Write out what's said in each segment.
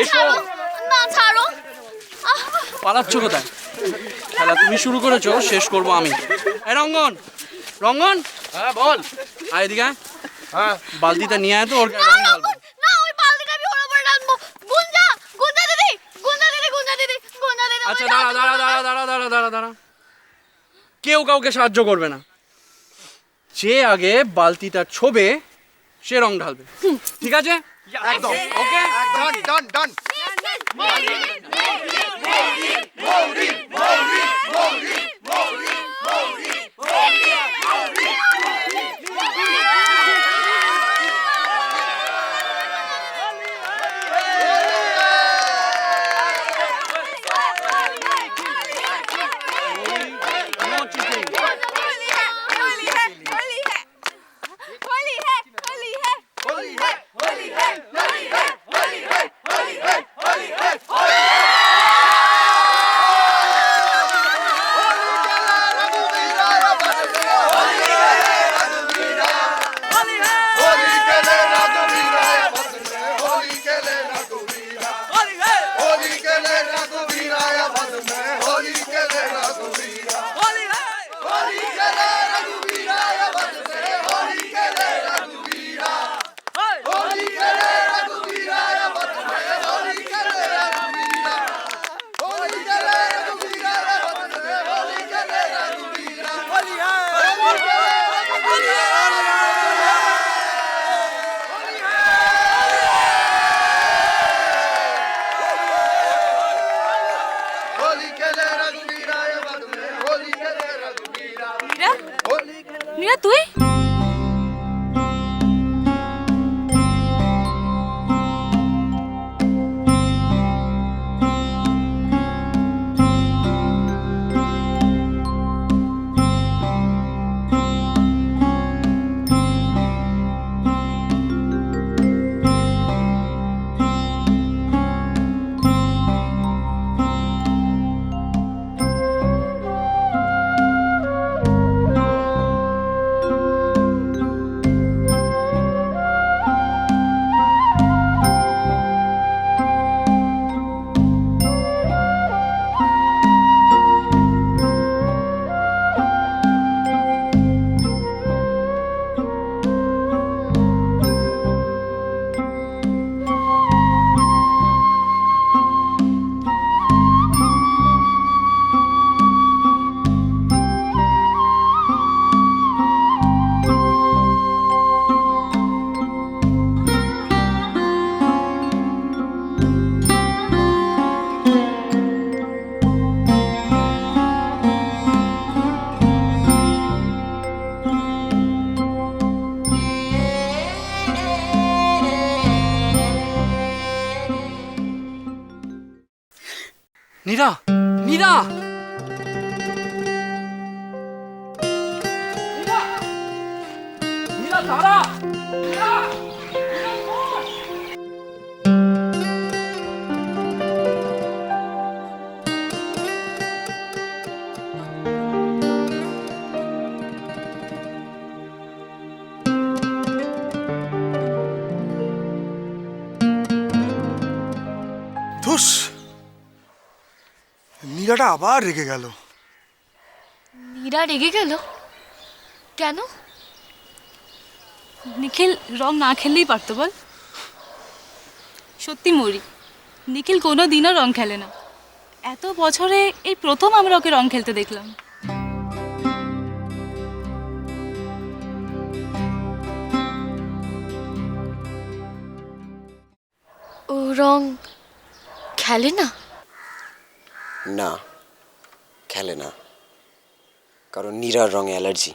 এসো। না ছাড়ো। পালাচ্ছ কোথায়? খেলা তুমি শুরু করেছ শেষ করব আমি। এই রঙ্গন রঙ্গন। হ্যাঁ বল। আয় এদিকে হ্যাঁ। বালতিটা নিয়ে আয় তো ওর আচ্ছা দাঁড়া দাঁড়া দাঁড়া দাঁড়া দাঁড়া দাঁড়া দাঁড়া। কেউ কাউকে সাহায্য করবে না। যে আগে বালতিটা ছোবে সে রং ঢালবে। ঠিক আছে? একদম ওকে ডান ডান ডান No নীরা নীরা নীরাটা আবার রেগে গেল। নীরা রেগে গেল? কেন? নিখিল রং না খেললেই পারতো বল। সত্যি মরি নিখিল কোনো দিনও রং খেলে না। এত বছরে এই প্রথম আমরা ওকে রং খেলতে দেখলাম। ও রং খেলে না? না। খেলে না। কারণ নীরার রঙে allergy.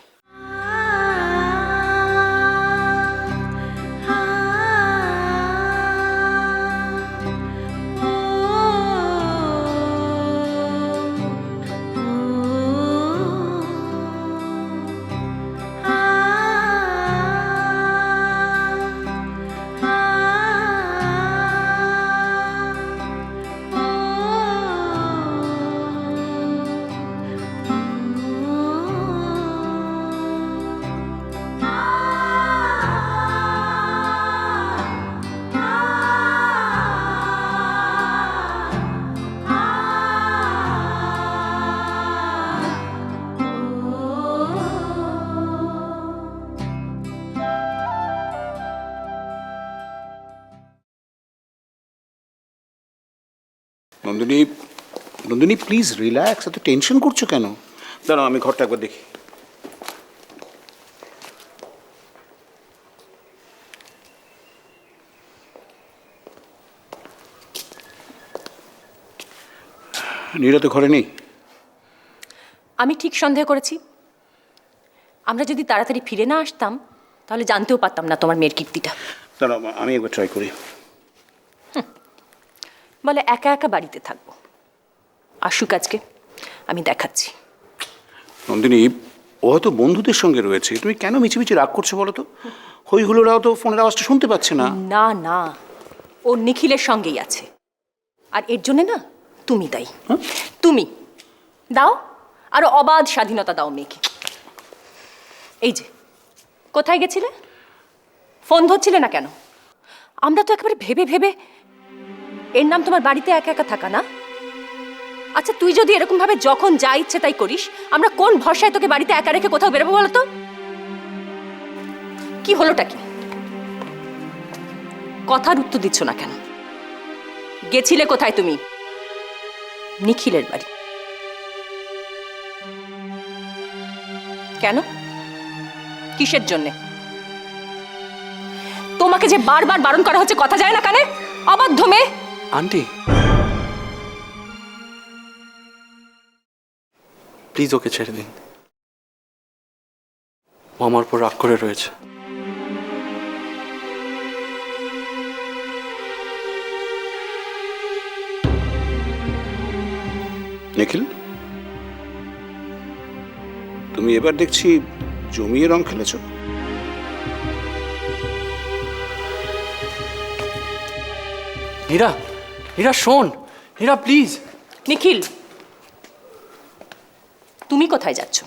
Nandini Nandini please relax এত টেনশন করছ কেন? দাঁড়াও আমি ঘরটা একবার দেখি। নীরা তো ঘরে নেই। আমি ঠিক সন্দেহ করেছি। আমরা যদি তাড়াতাড়ি ফিরে না আসতাম তাহলে জানতেও পারতাম না তোমার মেয়ের কীর্তিটা। দাঁড়াও আমি একবার ট্রাই করি। বলে একা একা বাড়িতে থাকব। আসুক আজকে আমি দেখাচ্ছি। নন্দিনী ও হয়তো বন্ধুদের সঙ্গে রয়েছে। তুমি কেন মিছিমিছি রাগ করছ বলো তো? হই হুলোরাও তো ফোনের আওয়াজটা শুনতে পাচ্ছে না। না না ও নিখিলের সঙ্গেই আছে। আর এর জন্যে না তুমি দায়ী। তুমি দাও আরও অবাধ স্বাধীনতা দাও মেয়েকে। এই যে কোথায় গেছিলে? ফোন ধরছিলে না কেন? আমরা তো একেবারে ভেবে ভেবে এর নাম তোমার বাড়িতে একা একা থাকা না? আচ্ছা তুই যদি এরকম ভাবে যখন যা ইচ্ছে তাই করিস, আমরা কোন ভরসায় তোকে বাড়িতে একা রেখে কোথাও বেরোবো বলতো? কি হলোটা কি? কথার উত্তর দিচ্ছ না কেন? গেছিলে কোথায় তুমি? নিখিলের বাড়ি। কেন? কিসের জন্যে? তোমাকে যে বারবার বারণ করা হচ্ছে কথা যায় না কানে? অবাধ্য মেয়ে! আন্টি। প্লিজ ওকে ছেড়ে দিন। ও আমার উপর রাগ করে রয়েছে। নিখিল? তুমি এবার দেখছি জমিয়ে রং খেলেছ। হীরা হীরা শোন। হীরা প্লিজ নিখিল তুমি কোথায় যাচ্ছ?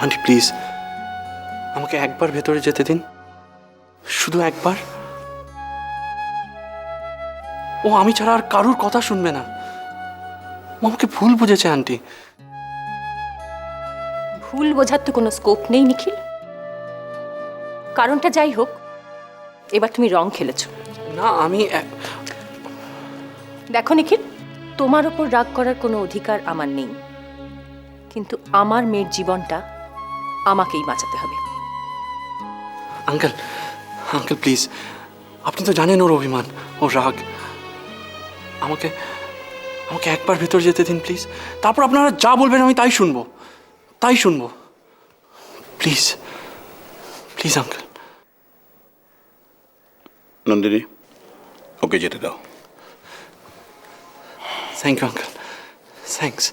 আন্টি প্লিজ আমাকে একবার ভেতরে যেতে দিন। শুধু একবার? ও আমি ছাড়া আর কারুর কথা শুনবে না। ও আমাকে ভুল বুঝেছে আন্টি। ভুল বোঝার তো কোনো স্কোপ নেই নিখিল। কারণটা যাই হোক এবার তুমি রং খেলেছো। না আমি দেখো নিখিল তোমার ওপর রাগ করার কোনো অধিকার আমার নেই। কিন্তু আমার মেয়ের জীবনটা আমাকেই বাঁচাতে হবে। আঙ্কেল আঙ্কেল প্লিজ আপনি তো জানেন ওর অভিমান ওর রাগ। আমাকে আমাকে একবার ভেতর যেতে দিন প্লিজ। তারপর আপনারা যা বলবেন আমি তাই শুনব। তাই শুনব। Please please uncle. Nandini. Okay যেতে দাও। থ্যাংক ইউ আঙ্কাল থ্যাংকস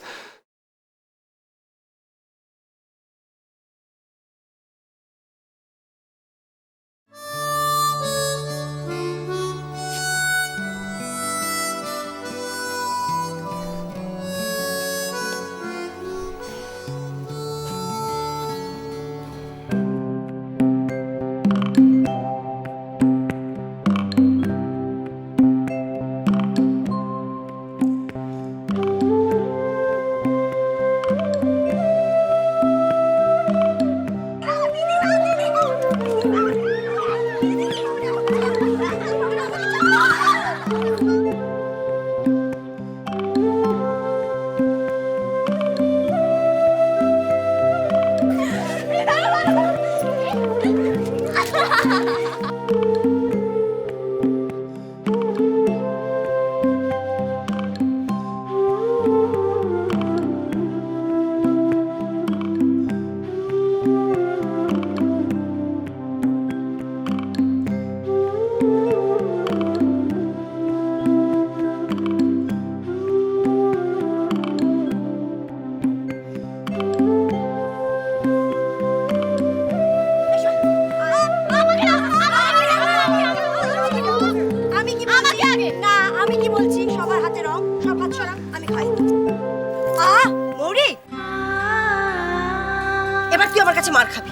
মার খাবি।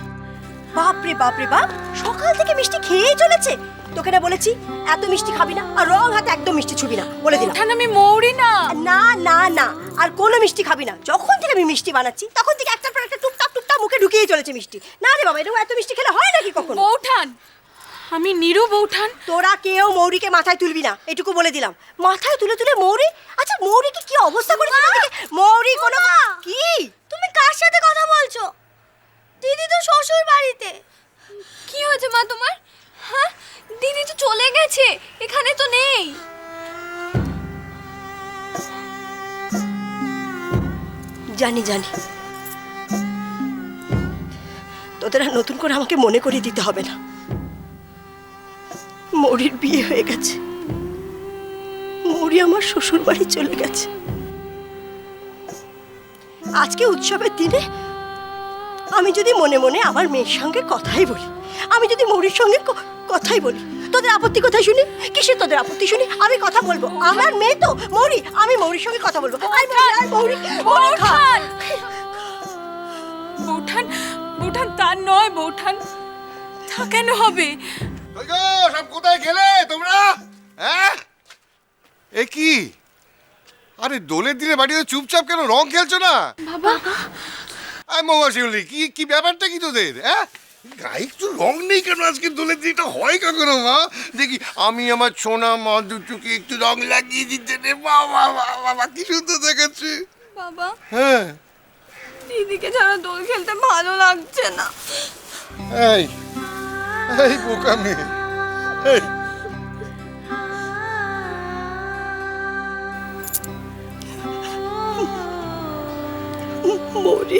বাপরে বাপরে বাপ সকাল থেকে মিষ্টি খেয়েই চলেছে। তোকে না বলেছি এত মিষ্টি খাবি না আর রং হাতে একদম মিষ্টি ছুবি না। বলে দিলাম। আমি মৌরি না? না না না আর কোনো মিষ্টি খাবি না। যখন থেকে আমি মিষ্টি বানাচ্ছি তখন থেকে একটার পর একটা টুকটাক টুকটাক মুখে ঢুকিয়ে চলেছে মিষ্টি। না রে বাবা এরকম এত মিষ্টি খেলে হয় নাকি কখনো? বৌঠান আমি নিরু বৌঠান। তোরা কেউ মৌরিকে মাথায় তুলবি না এটুকু বলে দিলাম। মাথায় তুলে তুলে মৌরি? আচ্ছা মৌরিকে কি অবস্থা দেখে মৌরি কোনো কি? তুমি কার সাথে কথা বলছো? দিদি তো শ্বশুর বাড়িতে। কি হয়েছে মা তোমার? হ্যাঁ? দিদি তো চলে গেছে এখানে তো নেই। জানি জানি। তোদের আর নতুন করে আমাকে মনে করিয়ে দিতে হবে না। মৌরির বিয়ে হয়ে গেছে। মৌরি আমার শ্বশুর বাড়ি চলে গেছে। আজকে উৎসবের দিনে আমি যদি মনে মনে আমার মেয়ের সঙ্গে কথাই বলি আমি যদি মৌরির সঙ্গে কথাই বলি তোদের আপত্তি কোথায় শুনি? কিসের তোদের আপত্তি শুনি? আমি কথা বলব। আমার মেয়ে তো মৌরি আমি মৌরির সঙ্গে কথা বলব। মৌরি, মৌরি মৌরি খা। বৌঠান বৌঠান তার নয় বৌঠান তা কেন হবে? সব কোথায় গেলে তোমরা? হ্যাঁ? এ কি? আরে দোলের দিনে বাড়িতে চুপচাপ কেন রং খেলছো না? বাবা আয় মৌয়া শিউলি কি কি ব্যাপারটা কি তোদের হ্যাঁ? গায়ে একটু রং নেই কেন আজকে দোলের দিনটা হয় কখনো মা? দেখি আমি আমার সোনা মা দুটোকে একটু রং লাগিয়ে দিতে রে বাবা বাবা কি সুন্দর দেখাচ্ছে। বাবা হ্যাঁ। দিদিকে ছাড়া দোল খেলতে ভালো লাগছে না। এই এই বোকা মেয়ে এই। মৌরি।